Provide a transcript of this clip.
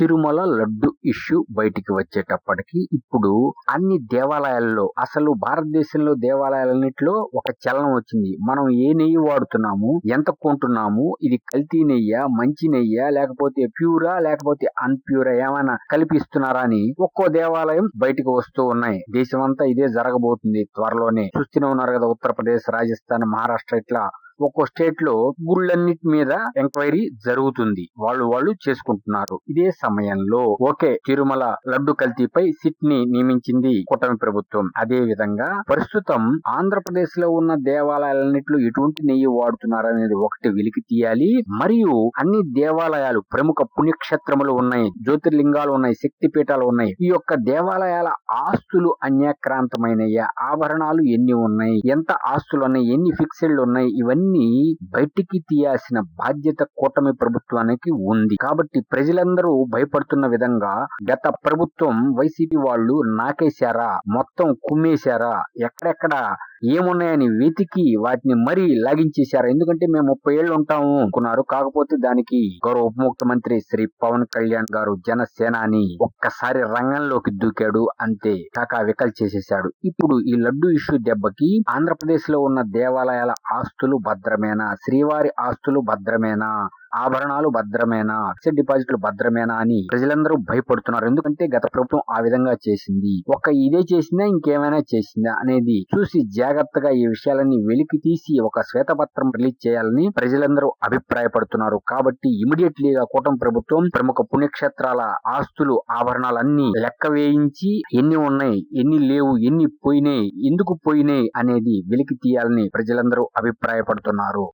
Tirumala laddu issue బయటికి వచ్చేటప్పటికి ఇప్పుడు అన్ని దేవాలయాల్లో అసలు భారతదేశంలో దేవాలయాలన్నింటిలో ఒక చలనం వచ్చింది. మనం ఏ నెయ్యి వాడుతున్నాము? ఎంత కొంటున్నాము? ఇది కల్తీ నెయ్య? మంచి నెయ్య? లేకపోతే ప్యూరా? లేకపోతే అన్ప్యూరా? ఏమైనా కల్పిస్తున్నారా అని ఒక్కో దేవాలయం బయటికి వస్తూ ఉన్నాయి. దేశమంతా ఇదే జరగబోతుంది త్వరలోనే. చూస్తూనే ఉన్నారు కదా ఉత్తరప్రదేశ్ రాజస్థాన్ మహారాష్ట్ర ఇట్లా ఒక్కో స్టేట్లో గుళ్ళన్నిటి మీద ఎంక్వైరీ జరుగుతుంది. వాళ్ళు వాళ్ళు చేసుకుంటున్నారు. ఇదే సమయంలో ఓకే తిరుమల లడ్డు కల్తీపై సిట్ని నియమించింది కూటమి ప్రభుత్వం. అదే విధంగా ప్రస్తుతం ఆంధ్రప్రదేశ్లో ఉన్న దేవాలయాలన్నింటిలో ఎటువంటి నెయ్యి వాడుతున్నారు అనేది ఒకటి వెలికి తీయాలి. మరియు అన్ని దేవాలయాలు ప్రముఖ పుణ్యక్షేత్రములు ఉన్నాయి. జ్యోతిర్లింగాలు ఉన్నాయి శక్తి పీఠాలు ఉన్నాయి. ఈ యొక్క దేవాలయాల ఆస్తులు అన్యాక్రాంతమైనయ్యా. ఆభరణాలు ఎన్ని ఉన్నాయి? ఎంత ఆస్తులు ఉన్నాయి? ఎన్ని ఫిక్స్డ్ ఉన్నాయి? ఇవన్నీ బయటికి తీయాల్సిన బాధ్యత కూటమి ప్రభుత్వానికి ఉంది. కాబట్టి ప్రజలందరూ భయపడుతున్న విధంగా గత ప్రభుత్వం వైసీపీ వాళ్ళు నాకేశారా మొత్తం కుమ్మేశారా ఎక్కడెక్కడ ఏమున్నాయని వెతికి వాటిని మరీ లాగించేశారు. ఎందుకంటే మేము ముప్పై ఏళ్ళు ఉంటాము అనుకున్నారు. కాకపోతే దానికి గౌరవ ఉప ముఖ్యమంత్రి శ్రీ పవన్ కళ్యాణ్ గారు జనసేనాని ఒక్కసారి రంగంలోకి దూకాడు అంతే కాకా వికల్ చేసేశాడు. ఇప్పుడు ఈ లడ్డు ఇష్యూ దెబ్బకి ఆంధ్రప్రదేశ్లో ఉన్న దేవాలయాల ఆస్తులు భద్రమేనా? శ్రీవారి ఆస్తులు భద్రమేనా? ఆభరణాలు భద్రమేనా? ఫిక్స్డ్ డిపాజిట్లు భద్రమేనా అని ప్రజలందరూ భయపడుతున్నారు. ఎందుకంటే గత ప్రభుత్వం ఆ విధంగా చేసింది. ఒక్క ఇదే చేసిందా ఇంకేమైనా చేసిందా అనేది చూసి జాగ్రత్తగా ఈ విషయాలన్నీ వెలికి తీసి ఒక శ్వేతపత్రం రిలీజ్ చేయాలని ప్రజలందరూ అభిప్రాయపడుతున్నారు. కాబట్టి ఇమీడియట్లీగా కూటమి ప్రభుత్వం ప్రముఖ పుణ్యక్షేత్రాల ఆస్తులు ఆభరణాలన్నీ లెక్క వేయించి ఎన్ని ఉన్నాయి ఎన్ని లేవు ఎన్ని పోయినాయి ఎందుకు పోయినాయి అనేది వెలికి తీయాలని ప్రజలందరూ అభిప్రాయపడుతున్నారు.